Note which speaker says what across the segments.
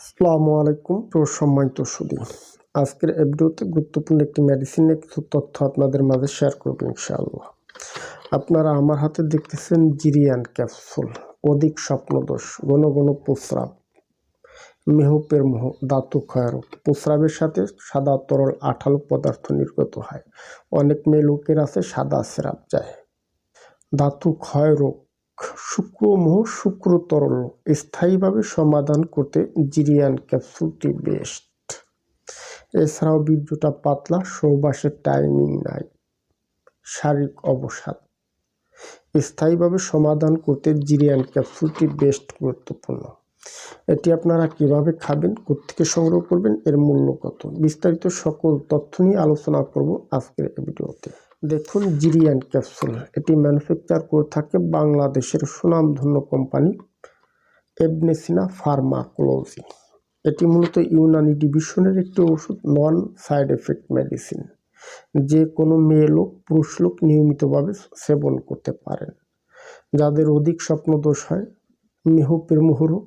Speaker 1: আসসালামু আলাইকুম সম্মানিত সুদী। আজকের এই গুরুত্বপূর্ণ একটি মেডিসিনের কিছু তথ্য আপনাদের মাঝে শেয়ার করব ইনশাআল্লাহ। আপনারা আমার হাতে দেখতেছেন জিরিয়ান ক্যাপসুল অধিক স্বপ্নদোষ, ঘন ঘন প্রস্রাব, মেহপের মোহ দাতু ক্ষয়রোগ প্রস্রাবের সাথে সাদা তরল আঠালো পদার্থ নির্গত হয়। অনেক মেয়ে লোকের আছে সাদা স্রাব যায় ধাতু ক্ষয় রোগ শুক্রমোহ শুক্র তরল স্থায়ীভাবে সমাধান করতে জিরিয়ান ক্যাপসুলটি বেস্ট। এছাড়াও বীর্যটা পাতলা, সৌবাসের টাইমিং নাই, শারীরিক অবসাদ। স্থায়ীভাবে সমাধান করতে জিরিয়ান ক্যাপসুলটি বেস্ট গুরুত্বপূর্ণ। এটি আপনারা কীভাবে খাবেন কোথেকে সংগ্রহ করবেন, এর মূল্য কত? বিস্তারিত সকল তথ্য নিয়ে আলোচনা করব আজকের ভিডিওতে। দেখুন, জিরিয়ান ক্যাপসুল, এটি ম্যানুফ্যাকচার করে থাকে বাংলাদেশের সুনামধন্য কোম্পানি এবনেসিনা ফার্মাকোলজি। এটি মূলত ইউনানি ডিভিশনের একটি ওষুধ, নন সাইড এফেক্ট মেডিসিন। যে কোনো মেয়ে লোক, পুরুষ লোক নিয়মিতভাবে সেবন করতে পারেন। যাদের অধিক স্বপ্নদোষ হয় মেহপের মুহরুক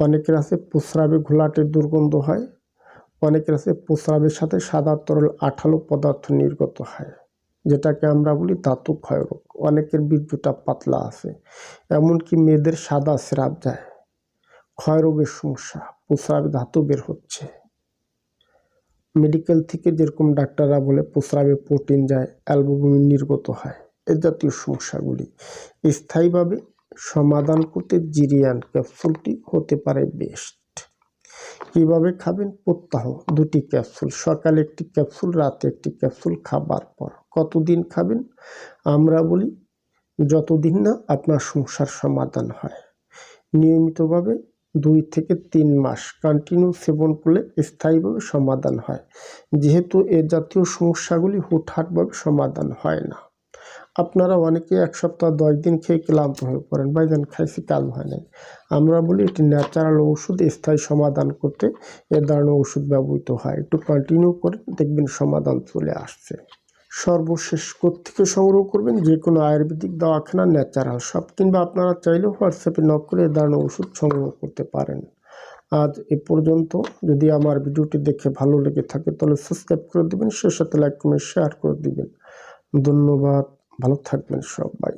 Speaker 1: অনেকের আছে প্রস্রাবে ঘোলাটে দুর্গন্ধ হয় অনেকের আছে, প্রস্রাবের সাথে সাদা তরল আঠালো পদার্থ নির্গত হয়, যেটাকে আমরা বলি ধাতু ক্ষয়রোগ অনেকের বীর্যটা পাতলা আছে, এমনকি মেয়েদের সাদা স্রাব যায়। ক্ষয়রোগের সমস্যা, প্রস্রাবে ধাতু বের হচ্ছে। মেডিকেল থেকে যেরকম ডাক্তাররা বলে প্রস্রাবে প্রোটিন যায়, অ্যালবুমিন নির্গত হয়, এ জাতীয় সমস্যাগুলি। স্থায়ীভাবে সমাধান করতে জিরিয়ান ক্যাপসুলটি হতে পারে বেস্ট কীভাবে খাবেন? প্রত্যাহ, দুটি ক্যাপসুল, সকালে একটি ক্যাপসুল, রাতে একটি ক্যাপসুল, খাবার পর। কতদিন খাবেন? আমরা বলি যতদিন না আপনার সমস্যার সমাধান হয়। নিয়মিতভাবে দুই থেকে তিন মাস কন্টিনিউ সেবন করলে স্থায়ীভাবে সমাধান হয়। যেহেতু এ জাতীয় সমস্যাগুলি হুটহাটভাবে সমাধান হয় না। আপনারা অনেকে এক সপ্তাহ, দশ দিন খেয়ে ক্লান্ত হয়ে পড়েন? ভাইজান, খাইছি কাজ হয় নাই। আমরা বলি এটি ন্যাচারাল ওষুধ স্থায়ী সমাধান করতে এ ধরনের ওষুধ ব্যবহৃত হয়। একটু কন্টিনিউ করে দেখবেন সমাধান চলে আসছে। সর্বশেষ থেকে সংগ্রহ করবেন? যে কোনো আয়ুর্বেদিক দওয়াখানা ন্যাচারাল সব কিংবা আপনারা চাইলেও হোয়াটসঅ্যাপে নক করে এ ধরনের ওষুধ সংগ্রহ করতে পারেন। আজ এ পর্যন্ত। যদি আমার ভিডিওটি দেখে ভালো লেগে থাকে, তাহলে সাবস্ক্রাইব করে দেবেন সে সাথে লাইক কমেন্ট শেয়ার করে দেবেন। ধন্যবাদ। ভালো থাকবেন সবাই।